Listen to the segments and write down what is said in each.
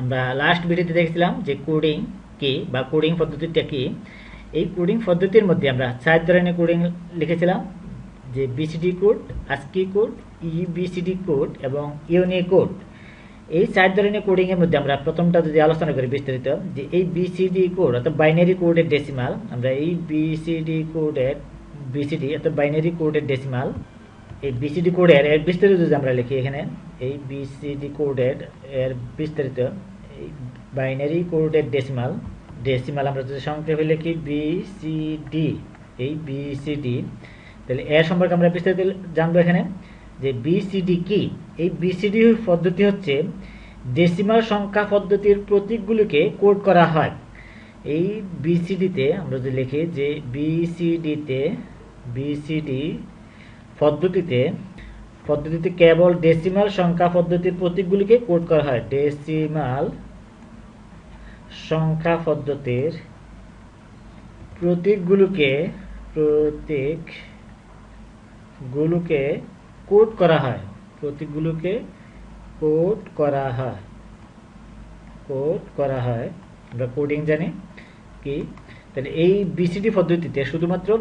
আমরা লাস্ট ভিডিওতে দেখেছিলাম যে কোডিং কি বা কোডিং পদ্ধতিটা কি। এই কোডিং পদ্ধতির মধ্যে আমরা চার ধরনের কোডিং লিখেছিলাম যে BCD code ASCII code EBCD code এবং ইউনি কোড এই চার ধরনের কোডিংয়ের মধ্যে আমরা প্রথমটা যদি আলোচনা করি বিস্তারিত, যে এই বিসিডি কোড অর্থাৎ বাইনারি কোডের ডেসিমাল আমরা এই বিসিডি কোডের বিসিডি অর্থাৎ বাইনারি কোডের ডেসিমাল এই বিসিডি কোডের এর বিস্তারিত যদি আমরা লিখি এখানে, এই বিসিডি কোডের এর বিস্তারিত বাইনারি কোডের ডেসিমাল ডেসিমাল আমরা যদি সংক্ষেপে লিখি বিসিডি এই বিসিডি তাহলে এর সম্পর্কে আমরা বিস্তারিত জানব এখানে যে বিসিডি কি? এই বিসিডি পদ্ধতি হচ্ছে ডেসিমাল সংখ্যা পদ্ধতির প্রতীকগুলিকে কোড করা হয়। এই বিসিডিতে আমরা যদি লিখি যে বিসিডিতে বিসিডি পদ্ধতিতে পদ্ধতিতে কেবল ডেসিমাল সংখ্যা পদ্ধতির প্রতীকগুলিকে কোড করা হয়। ডেসিমাল সংখ্যা পদ্ধতির প্রতীকগুলোকে প্রতীক গুলোকে কোড করা হয়। প্রতীকগুলোকে কোড করা হয়। কোড করা হয়। আমরা কোডিং জানি কি? তাহলে এই বিসিডি পদ্ধতিতে শুধুমাত্র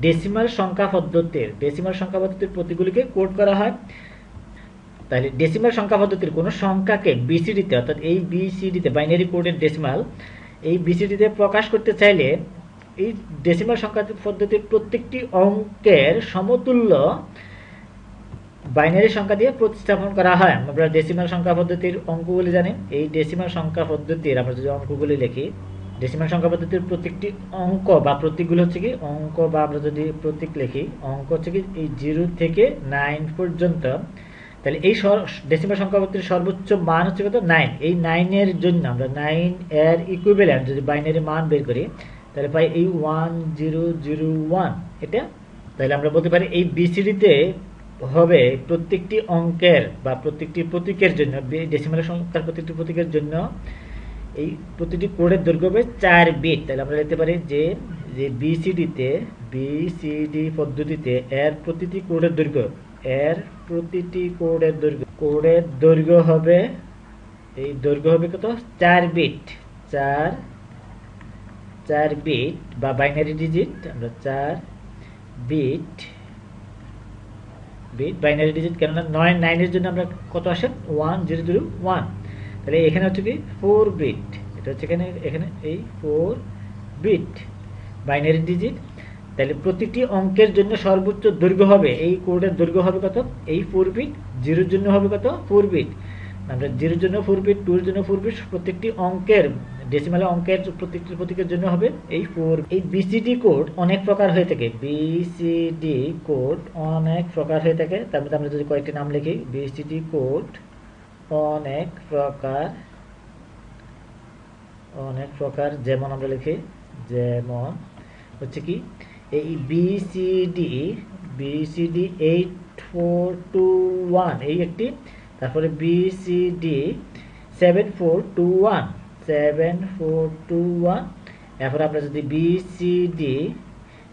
ডেসিমাল সংখ্যা পদ্ধতির ডেসিমাল সংখ্যা পদ্ধতির প্রতীকগুলিকে কোড করা হয়। তাহলে ডেসিমাল সংখ্যা পদ্ধতির কোনো সংখ্যাকে বিসিডিতে অর্থাৎ এই বিসিডিতে বাইনারি কোডের ডেসিমাল এই বিসিডিতে প্রকাশ করতে চাইলে এই ডেসিমাল সংখ্যা পদ্ধতির প্রত্যেকটি অঙ্কের সমতুল্য বাইনারি সংখ্যা দিয়ে প্রতিস্থাপন করা হয়। আমরা ডেসিমাল সংখ্যা পদ্ধতির অঙ্কগুলি জানি। এই ডেসিমাল সংখ্যা পদ্ধতির আমরা যদি অঙ্কগুলি লিখি ডেসিমাল সংখ্যা পদ্ধতির প্রত্যেকটি অঙ্ক বা প্রতীকগুলো হচ্ছে কি, অঙ্ক বা আমরা যদি প্রতীক লিখি, অঙ্ক হচ্ছে কি এই জিরো থেকে নাইন পর্যন্ত তাহলে এই ডেসিমাল সংখ্যা পদ্ধতির সর্বোচ্চ মান হচ্ছে কত? নাইন এই নাইনের জন্য আমরা নাইন এর ইকুইভ্যালেন্ট যদি বাইনারি মান বের করি, তাহলে পাই এই ওয়ান জিরো জিরো ওয়ান এটা? তাহলে আমরা বলতে পারি এই বিসিডিতে হবে প্রত্যেকটি অঙ্কের বা প্রত্যেকটি প্রতীকের জন্য ডেসিমাল সংখ্যার প্রত্যেকটি প্রতীকের জন্য এই প্রতিটি কোডের দৈর্ঘ্য হবে চার বিট তাহলে আমরা লিখতে পারি যে যে বিসিডিতে বিসিডি পদ্ধতিতে এর প্রতিটি কোডের দৈর্ঘ্য এর প্রতিটি কোডের দৈর্ঘ্য কোডের দৈর্ঘ্য হবে, এই দৈর্ঘ্য হবে কত? চার বিট চার চার বিট বা বাইনারি ডিজিট আমরা চার বিট বিট বাইনারি ডিজিট কেননা নয় নাইনের জন্য আমরা কত আসেন ওয়ান জিরো জিরো ওয়ান তাহলে এখানে হচ্ছে কি? ফোর বিট এটা হচ্ছে এখানে এখানে এই ফোর বিট বাইনারি ডিজিট তাহলে প্রতিটি অঙ্কের জন্য সর্বোচ্চ দৈর্ঘ্য হবে, এই কোডের দৈর্ঘ্য হবে কত? এই ফোর বিট জিরোর জন্য হবে কত? ফোর বিট আমরা জিরোর জন্য ফোর বিট টুর জন্য ফোর বিট প্রত্যেকটি অঙ্কের ডেসিমালে অঙ্কের প্রত্যেকটি প্রতীকের জন্য হবে এই ফোর এই বিসিডি কোড অনেক প্রকার হয়ে থাকে। বিসিডি কোড অনেক প্রকার হয়ে থাকে। তার মধ্যে আমরা যদি কয়েকটি নাম লিখি বিসিডি কোড অনেক প্রকার অনেক প্রকার যেমন আমরা লিখি, যেমন হচ্ছে কি? এই BCD BCD eight four two one এই একটি। তারপরে BCD seven four two one seven four two one এরপর আমরা যদি বিসিডি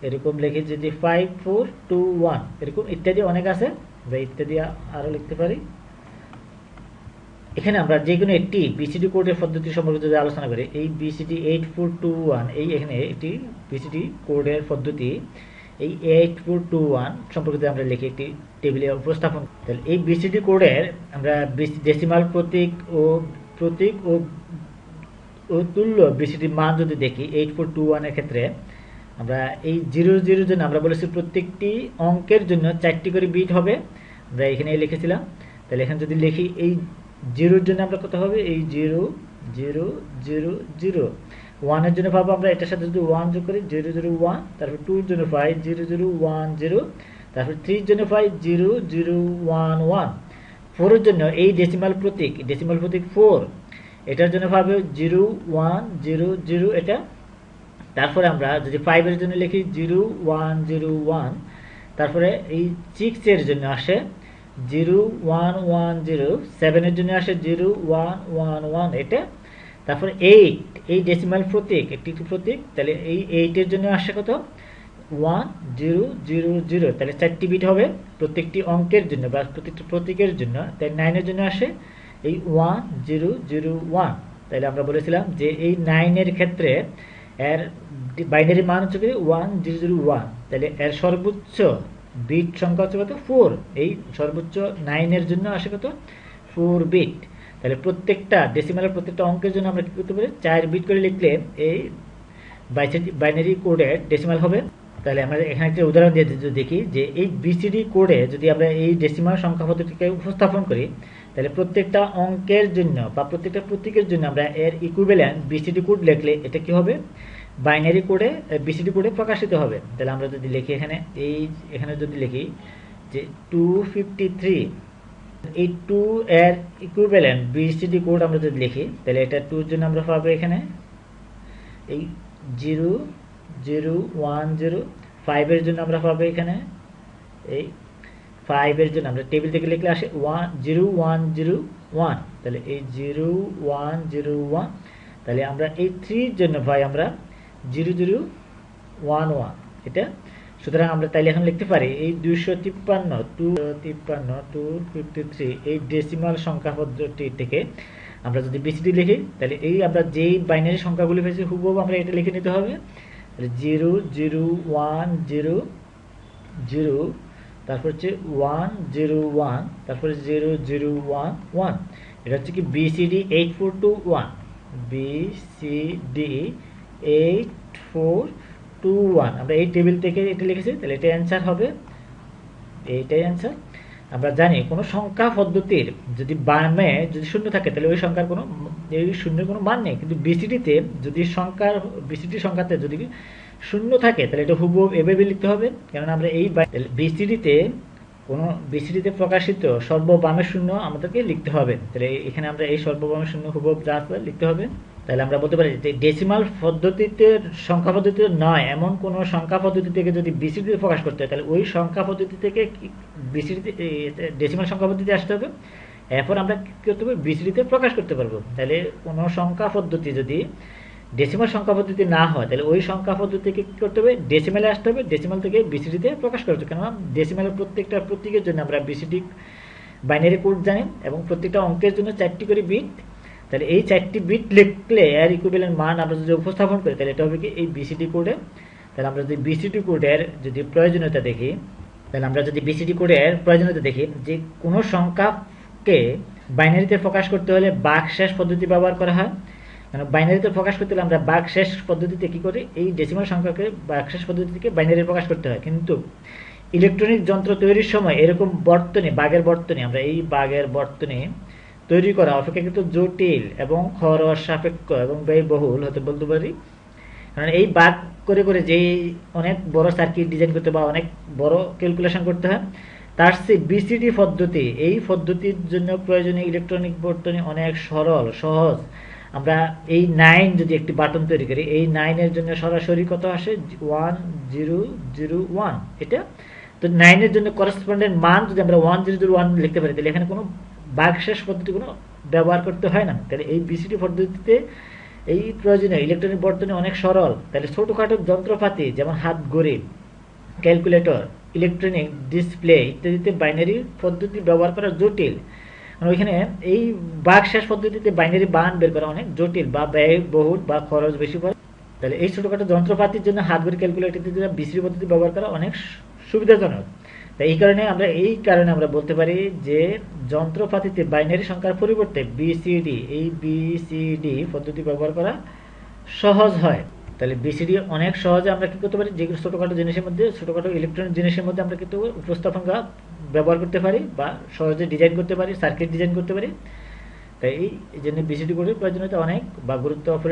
এরকম লিখি, যদি ফাইভ ফোর টু ওয়ান এরকম ইত্যাদি অনেক আছে ইত্যাদি আরও লিখতে পারি। এখানে আমরা যে কোনো একটি বিসিডি কোডের পদ্ধতি সম্পর্কে যদি আলোচনা করি, এই BCD eight four two one এই এখানে একটি বিসিডি কোডের পদ্ধতি, এই এইট ফোর টু ওয়ান সম্পর্কে আমরা লিখি একটি টেবিলে উপস্থাপন তাহলে এই বিসিডি কোডের আমরা ডেসিমাল প্রতীক ও প্রতীক ও তুল্য বিসিডি মান যদি দেখি এইট ফোর টু ওয়ানের ক্ষেত্রে, আমরা এই জিরো জিরোর জন্য আমরা বলেছি প্রত্যেকটি অঙ্কের জন্য চারটি করে বিট হবে। আমরা এখানে লিখেছিলাম। তাহলে এখানে যদি লিখি, এই জিরোর জন্য আমরা কত হবে? এই জিরো জিরো জিরো জিরো। ওয়ানের জন্য পাবো আমরা এটার সাথে যদি ওয়ান যোগ করি, জিরো জিরো, ওয়ান, তারপর টুর জন্য পাই জিরো জিরো, ওয়ান, জিরো, তারপর থ্রির জন্য পাই জিরো জিরো, ওয়ান ওয়ান। ফোরের জন্য এই ডেসিমাল প্রতীক ডেসিমাল প্রতীক ফোর এটার জন্য পাবে জিরো, ওয়ান, জিরো জিরো এটা। তারপরে আমরা যদি ফাইভের জন্য লিখি, জিরো, ওয়ান জিরো, ওয়ান, তারপরে এই সিক্সের জন্য আসে জিরো ওয়ান ওয়ান জিরো সেভেনের জন্য আসে জিরো ওয়ান ওয়ান ওয়ান, এটা। তারপর এইট এই ডেসিমাল প্রতীক, একটি প্রতীক, তাহলে এই এইটের জন্য আসে কত? ওয়ান জিরো জিরো জিরো তাহলে চারটি বিট হবে প্রত্যেকটি অঙ্কের জন্য বা প্রত্যেকটি প্রতীকের জন্য, তাই নাইনের জন্য আসে এই ওয়ান জিরো জিরো ওয়ান তাহলে আমরা বলেছিলাম যে এই নাইনের ক্ষেত্রে এর বাইনারি মান হচ্ছে ওয়ান জিরো জিরো ওয়ান তাহলে এর সর্বোচ্চ বিট সংখ্যা হচ্ছে কত? ফোর এই সর্বোচ্চ নাইনের জন্য আসে কত? ফোর বিট তাহলে প্রত্যেকটা ডেসিমালের প্রত্যেকটা অঙ্কের জন্য আমরা কী করতে পারি? চার বিট করে লিখলে এই বাইনারি কোডে ডেসিমাল হবে। তাহলে আমরা এখানে একটা উদাহরণ দিয়ে দেখি যে এই বিসিডি কোডে যদি আমরা এই ডেসিমাল সংখ্যা পদ্ধতিকে উপস্থাপন করি তাহলে প্রত্যেকটা অঙ্কের জন্য বা প্রত্যেকটা প্রতীকের জন্য আমরা এর ইকুইভ্যালেন্ট বিসিডি কোড লিখলে এটা কি হবে? বাইনারি কোডে বিসিডি কোডে প্রকাশিত হবে। তাহলে আমরা যদি লিখি এখানে, এই এখানে যদি লিখি যে টু ফিফটি থ্রি এই টু এর ইকুইভ্যালেন্ট বিসিডি কোড আমরা যদি লিখি, তাহলে এটা টুর জন্য আমরা পাবো এখানে। এই জিরো জিরো ওয়ান জিরো ফাইভের জন্য আমরা পাবো এখানে। এই ফাইভের জন্য আমরা টেবিল থেকে লিখলে আসে one zero one zero one তাহলে এই জিরো ওয়ান জিরো ওয়ান তাহলে আমরা এই থ্রির জন্য পাই আমরা জিরো জিরো ওয়ান ওয়ান এটা? সুতরাং আমরা তাইলে এখন লিখতে পারি এই দুইশো তিপ্পান্ন টু তিপ্পান্ন টু ফিফটি থ্রি এই ডেসিমাল সংখ্যা পদ্ধতি থেকে আমরা যদি বিসিডি লিখি, তাহলে এই আমরা যেই বাইনারি সংখ্যাগুলি পেয়েছি হুবহু আমরা এটা লিখে নিতে হবে। Zero zero one zero zero তারপর হচ্ছে ওয়ান জিরো ওয়ান তারপরে জিরো জিরো ওয়ান ওয়ান এটা হচ্ছে কি BCD eight four two one BCD eight four two one আমরা এই টেবিল থেকে এটা লিখেছি, তাহলে এটা অ্যান্সার হবে। এইটাই অ্যান্সার আমরা জানি কোনো সংখ্যা পদ্ধতির যদি বামে যদি শূন্য থাকে, তাহলে ওই সংখ্যার কোনো, এই শূন্যের কোনো মান নেই। কিন্তু বিসিডিতে যদি সংখ্যার বিসিডি সংখ্যাতে যদি শূন্য থাকে, তাহলে এটা হুবহু এভাবে লিখতে হবে। কেননা আমরা এই বিসিডিতে কোনো বিসিডিতে প্রকাশিত সর্ববামের শূন্য আমাদেরকে লিখতে হবে। তাহলে এখানে আমরা এই সর্ববামের শূন্য হুবহু যা লিখতে হবে। তাহলে আমরা বলতে পারি যে ডেসিমাল পদ্ধতিতে, সংখ্যা পদ্ধতিতে নয়, এমন কোনো সংখ্যা পদ্ধতি থেকে যদি বিসিডিতে প্রকাশ করতে হয়, তাহলে ওই সংখ্যা পদ্ধতি থেকে বিসিডিতে ডেসিমাল সংখ্যা পদ্ধতি আসতে হবে। এরপর আমরা কী করতে পারব? বিসিডিতে প্রকাশ করতে পারব। তাহলে কোনো সংখ্যা পদ্ধতি যদি ডেসিমাল সংখ্যা পদ্ধতি না হয়, তাহলে ওই সংখ্যা পদ্ধতি থেকে কী করতে হবে? ডেসিমালে আসতে হবে ডেসিমাল থেকে বিসিডিতে প্রকাশ করতে হবে। কেননা ডেসিমালের প্রত্যেকটা প্রতীকের জন্য আমরা বিসিডি বাইনারি কোড জানি এবং প্রত্যেকটা অঙ্কের জন্য চারটি করে বিট তাহলে এই চারটি বিট লিখলে এর ইকুইভ্যালেন্ট মান আমরা যদি উপস্থাপন করি, তাহলে এটা হবে কি? এই বিসিডি কোডে তাহলে আমরা যদি বিসিডি কোডের যদি প্রয়োজনীয়তা দেখি, তাহলে আমরা যদি বিসিডি কোডের প্রয়োজনীয়তা দেখি, যে কোনো সংখ্যাকে বাইনারিতে প্রকাশ করতে হলে বাক শেষ পদ্ধতি ব্যবহার করা হয়। কারণ বাইনারিতে প্রকাশ করতে হলে আমরা বাক শেষ পদ্ধতিতে কি করি? এই ডেসিমাল সংখ্যাকে বাক শেষ পদ্ধতি থেকে বাইনারি প্রকাশ করতে হয়? কিন্তু ইলেকট্রনিক যন্ত্র তৈরির সময় এরকম বর্তনী বাঘের বর্তনী, আমরা এই বাঘের বর্তনী তৈরি করা অপেক্ষাকৃত জটিল এবং খরচ সাপেক্ষ এবং ব্যয়বহুল হতে বলতে পারি। কারণ এই বাদ করে করে যে অনেক বড় সার্কিট ডিজাইন করতে বা অনেক বড় ক্যালকুলেশন করতে হয়, তার সে বিসিডি পদ্ধতি, এই পদ্ধতির জন্য প্রয়োজনীয় ইলেকট্রনিক বর্তনী অনেক সরল, সহজ। আমরা এই নাইন যদি একটি বাটন তৈরি করি, এই নাইনের জন্য সরাসরি কত আসে? ওয়ান জিরো জিরো ওয়ান এটা? তো নাইনের জন্য করেসপন্ডেন্ট মান যদি আমরা ওয়ান জিরো জিরো ওয়ান লিখতে পারি, তাহলে এখানে কোনো বাকশেষ পদ্ধতি কোনো ব্যবহার করতে হয় না। তাহলে এই বিসিটি পদ্ধতিতে এই প্রয়োজনীয় ইলেকট্রনিক বর্তনী অনেক সরল। তাহলে ছোটোখাটো যন্ত্রপাতি, যেমন হাত গড়ি ক্যালকুলেটর ইলেকট্রনিক ডিসপ্লে ইত্যাদিতে বাইনারি পদ্ধতি ব্যবহার করা জটিল। ওইখানে এই বাকশেষ পদ্ধতিতে বাইনারি বান বের করা অনেক জটিল, বা ব্যয়বহুল বা খরচ বেশি পড়ে। তাহলে এই ছোটোখাটো যন্ত্রপাতির জন্য হাত গড়ি ক্যালকুলেটর বিসিডি পদ্ধতি ব্যবহার করা অনেক সুবিধাজনক। তাই এই কারণে আমরা এই কারণে আমরা বলতে পারি যে যন্ত্রপাতিতে বাইনারি সংখ্যার পরিবর্তে বিসিডি এই বিসিডি পদ্ধতি ব্যবহার করা সহজ হয়। তাহলে বিসিডি অনেক সহজে আমরা কি করতে পারি? যেগুলো ছোটোখাটো জিনিসের মধ্যে, ছোটোখাটো ইলেকট্রনিক জিনিসের মধ্যে আমরা কিন্তু উপস্থাপন ব্যবহার করতে পারি বা সহজে ডিজাইন করতে পারি সার্কিট ডিজাইন করতে পারি। তাই এই জন্য বিসিডি কোর্সের প্রয়োজনীয়তা অনেক বা গুরুত্ব অপরিসীম।